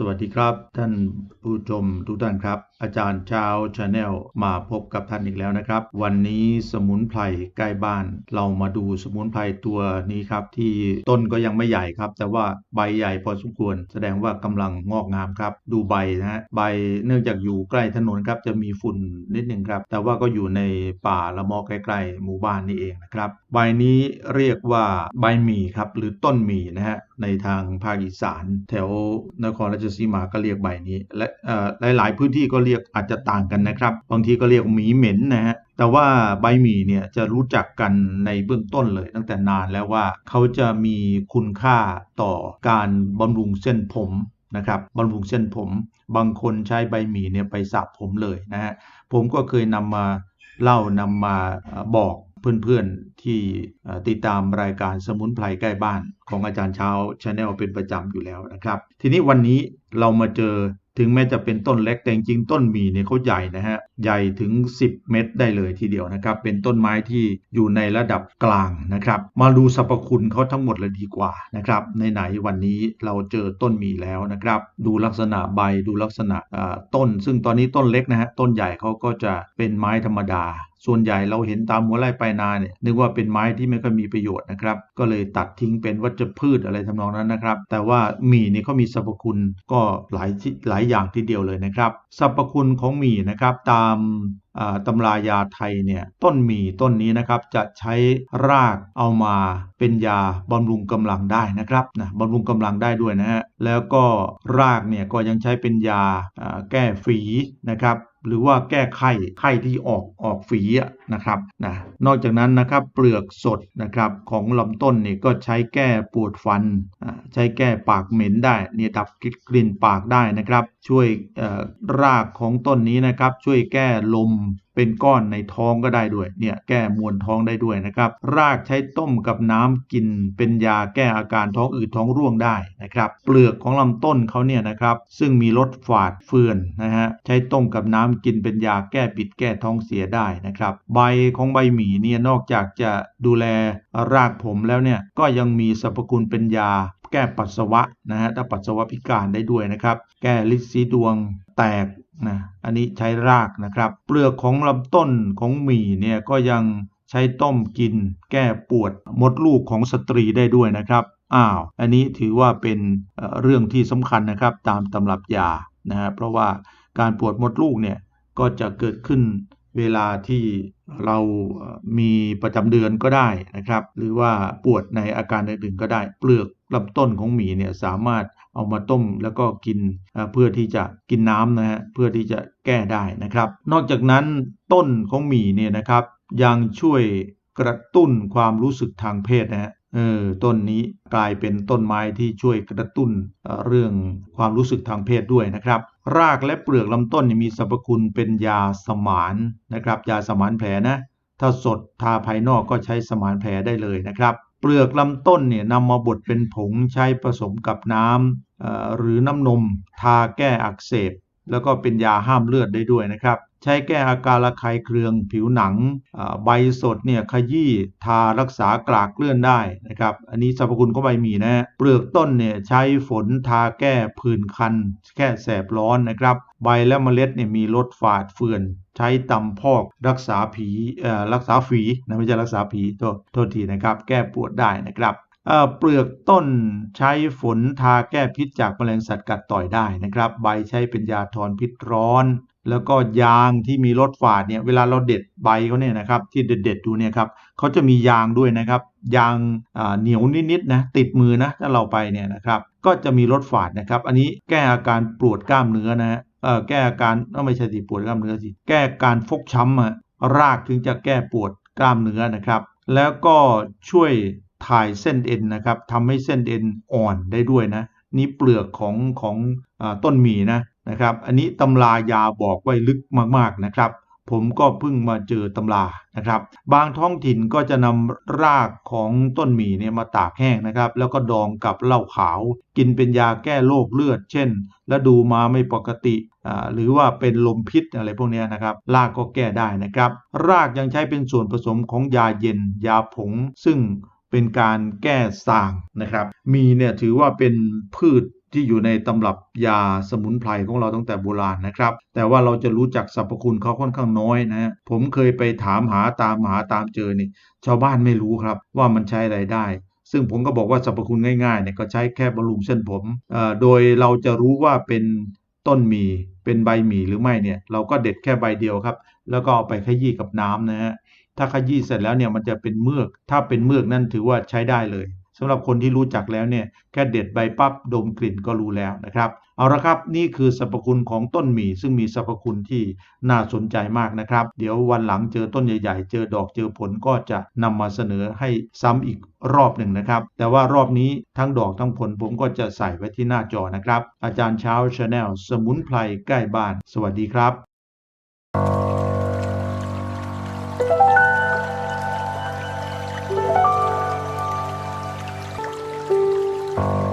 สวัสดีครับ ท่านผู้ชมทุกท่านครับ อาจารย์เช้าชาแนลมาพบกับท่านอีกแล้วนะครับ วันนี้สมุนไพรใกล้บ้าน เรามาดูสมุนไพรตัวนี้ครับ ที่ต้นก็ยังไม่ใหญ่ครับ แต่ว่าใบใหญ่พอสมควร แสดงว่ากำลังงอกงามครับ ดูใบนะฮะใบเนื่องจากอยู่ใกล้ถนนครับจะมีฝุ่นนิดหนึ่งครับ แต่ว่าก็อยู่ในป่าละมอใกล้ๆหมู่บ้านนี่เองนะครับใบนี้เรียกว่าใบหมี่ครับหรือต้นหมี่นะฮะในทางภาคอีสาน แถวนครราชสีมาก็เรียกใบนี้ และหลาย ๆ พื้นที่ก็เรียกอาจจะต่างกันนะครับ บางทีก็เรียกหมีเหม็นนะฮะแต่ว่าใบหมี่เนี่ยจะรู้จักกันในเบื้องต้นเลยตั้งแต่นานแล้วว่าเขาจะมีคุณค่าต่อการบำรุงเส้นผมนะครับบำรุงเส้นผม บางคนใช้ใบหมี่เนี่ยไปสระผมเลยนะฮะผมก็เคยนำมาเล่านำมาบอก เพื่อนๆที่ติดตามรายการสมุนไพรใกล้บ้านของอาจารย์เช้าชาแนลเป็นประจำอยู่แล้วนะครับ ทีนี้วันนี้เรามาเจอถึงแม้จะเป็นต้นเล็กแต่จริงต้นมีเนี่ยเขาใหญ่นะฮะ ใหญ่ถึง 10 เมตรได้เลยทีเดียวนะครับ เป็นต้นไม้ที่อยู่ในระดับกลางนะครับ มาดูสรรพคุณเขาทั้งหมดเลยดีกว่านะครับในไหนวันนี้เราเจอต้นมีแล้วนะครับ ดูลักษณะใบดูลักษณะต้น ซึ่งตอนนี้ต้นเล็กนะฮะต้นใหญ่เขาก็จะเป็นไม้ธรรมดา ส่วนใหญ่เราเห็นตามหัวไร่ปลายนาเนี่ยนึกว่าเป็นไม้ที่ไม่ค่อยมีประโยชน์นะครับ ก็เลยตัดทิ้งเป็นวัชพืชอะไรทำนองนั้นนะครับ แต่ว่ามีนี่เขามีสรรพคุณก็หลายหลายอย่างทีเดียวเลยนะครับสรรพคุณของหมี่นะครับตามตำรายาไทยเนี่ยต้นหมี่ต้นนี้นะครับจะใช้รากเอามาเป็นยาบำรุงกำลังได้นะครับนะบำรุงกำลังได้ด้วยนะฮะแล้วก็รากเนี่ยก็ยังใช้เป็นยาแก้ฝีนะครับ หรือว่าแก้ไข้ไข้ที่ออกออกฝีอะนะครับนะนอกจากนั้นนะครับเปลือกสดนะครับของลำต้นนี่ก็ใช้แก้ปวดฟัน ใช้แก้ปากเหม็นได้เนี่ยดับกลิ่นปากได้นะครับ ช่วยรากของต้นนี้นะครับ ช่วยแก้ลมเป็นก้อนในท้องก็ได้ด้วยเนี่ยแก้มวนท้องได้ด้วยนะครับ รากใช้ต้มกับน้ำกินเป็นยาแก้อาการท้องอืดท้องร่วงได้นะครับ เปลือกของลำต้นเขาเนี่ยนะครับซึ่งมีรสฝาดเฟื่อนนะฮะใช้ต้มกับน้ำกินเป็นยาแก้ปิดแก้ท้องเสียได้นะครับใบของใบหมี่เนี่ยนอกจากจะดูแลรากผมแล้วเนี่ยก็ยังมีสรรพคุณเป็นยา แก้ปัสสาวะนะฮะถ้าปัสสาวะพิการได้ด้วยนะครับ แก้ลิซีดวงแตกนะอันนี้ใช้รากนะครับ เปลือกของลำต้นของหมี่เนี่ยก็ยังใช้ต้มกิน แก้ปวดมดลูกของสตรีได้ด้วยนะครับอ้าวอันนี้ถือว่าเป็นเรื่องที่สำคัญนะครับตามตำรับยานะฮะเพราะว่าการปวดมดลูกเนี่ยก็จะเกิดขึ้น เวลาที่เรามีประจำเดือนก็ได้นะครับ หรือว่าปวดในอาการอื่นๆก็ได้ เปลือกลำต้นของหมีเนี่ยสามารถเอามาต้มแล้วก็กินเพื่อที่จะกินน้ำนะฮะเพื่อที่จะแก้ได้นะครับ นอกจากนั้นต้นของหมีเนี่ยนะครับยังช่วยกระตุ้นความรู้สึกทางเพศนะฮะ เออต้นนี้กลายเป็นต้นไม้ที่ช่วยกระตุ้นเรื่องความรู้สึกทางเพศด้วยนะครับ รากและเปลือกลำต้นมีสรรพคุณเป็นยาสมานนะครับ ยาสมานแผลนะ ถ้าสดทาภายนอกก็ใช้สมานแผลได้เลยนะครับ เปลือกลำต้นเนี่ยนำมาบดเป็นผงใช้ผสมกับน้ำหรือน้ำนม ทาแก้อักเสบ แล้วก็เป็นยาห้ามเลือดได้ด้วยนะครับ ใช้แก้อาการระคายเคืองผิวหนังใบสดเนี่ยขยี้ทารักษากลากเลื่อนได้นะครับอันนี้สรรพคุณของใบหมี่นะเปลือกต้นเนี่ยใช้ฝนทาแก้ผื่นคันแค่แสบร้อนนะครับใบและเมล็ดเนี่ยมีรสฝาดเฟื่อนใช้ตำพอกรักษาผีรักษาฝีนะไม่ใช่รักษาผีโทษโทษทีนะครับ แก้ปวดได้นะครับเปลือกต้นใช้ฝนทาแก้พิษจากแมลงสัตว์กัดต่อยได้นะครับ ใบใช้เป็นยาถอนพิษร้อน แล้วก็ยางที่มีรสฝาดเนี่ยเวลาเราเด็ดใบเขาเนี่ยนะครับที่เด็ดๆดูเนี่ยครับเขาจะมียางด้วยนะครับ ยางเหนียวนิดๆนะติดมือนะถ้าเราไปเนี่ยนะครับก็จะมีรสฝาดนะครับ อันนี้แก้อาการปวดกล้ามเนื้อนะฮะแก้อาการไม่ใช่สิปวดกล้ามเนื้อสิแก้การฟกช้ำอะรากถึงจะแก้ปวดกล้ามเนื้อนะครับ แล้วก็ช่วยถ่ายเส้นเอ็นนะครับทำให้เส้นเอ็นอ่อนได้ด้วยนะนี่เปลือกของของอต้นหมี่นะ นะครับ อันนี้ตำรายาบอกไว้ลึกมากๆนะครับ ผมก็เพิ่งมาเจอตำรานะครับ บางท้องถิ่นก็จะนำรากของต้นหมี่เนี่ยมาตากแห้งนะครับ แล้วก็ดองกับเหล้าขาว กินเป็นยาแก้โรคเลือด เช่นและดูมาไม่ปกติหรือว่าเป็นลมพิษอะไรพวกนี้นะครับรากก็แก้ได้นะครับ รากยังใช้เป็นส่วนผสมของยาเย็น ยาผง ซึ่งเป็นการแก้ส่างนะครับ มีเนี่ยถือว่าเป็นพืช ที่อยู่ในตำรับยาสมุนไพรของเราตั้งแต่โบราณนะครับ แต่ว่าเราจะรู้จักสรรพคุณเขาค่อนข้างน้อยนะฮะผมเคยไปถามหาตามหาตามเจอนี่ ชาวบ้านไม่รู้ครับว่ามันใช้อะไรได้ ซึ่งผมก็บอกว่าสรรพคุณง่ายๆเนี่ยก็ใช้แค่บำรุงเส้นผม โดยเราจะรู้ว่าเป็นต้นหมี่เป็นใบหมี่หรือไม่เนี่ย เราก็เด็ดแค่ใบเดียวครับ แล้วก็เอาไปขยี้กับน้ำนะฮะถ้าขยี้เสร็จแล้วเนี่ยมันจะเป็นเมือก ถ้าเป็นเมือกนั่นถือว่าใช้ได้เลย สำหรับคนที่รู้จักแล้วเนี่ยแค่เด็ดใบปั๊บดมกลิ่นก็รู้แล้วนะครับ เอาละครับนี่คือสรรพคุณของต้นหมี่ซึ่งมีสรรพคุณที่น่าสนใจมากนะครับ เดี๋ยววันหลังเจอต้นใหญ่ๆ เจอดอกเจอผลก็จะนำมาเสนอให้ซ้ำอีกรอบหนึ่งนะครับ แต่ว่ารอบนี้ทั้งดอกทั้งผลผมก็จะใส่ไว้ที่หน้าจอนะครับ อาจารย์เช้าชาแนลสมุนไพรใกล้บ้าน สวัสดีครับ Bye.